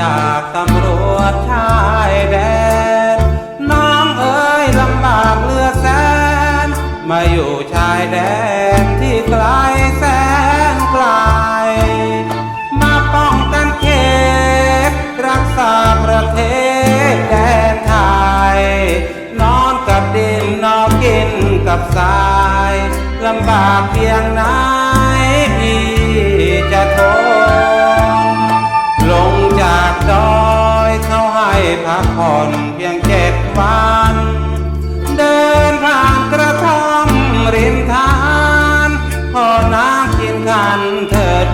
จากตำรวจชายแดน น้องเอ๋ยลำบากเลือแสน มาอยู่ชายแดนที่ไกลแสนไกล มาป้องกันเขตรักษาประเทศแดนไทย นอนกับดินนอนกินกับทรายลำบากเพียงนั้น ผ่อนเพียงเจ็ดวัน เดินผ่านกระท่อมริมทานพอน้ำกินขันเถิด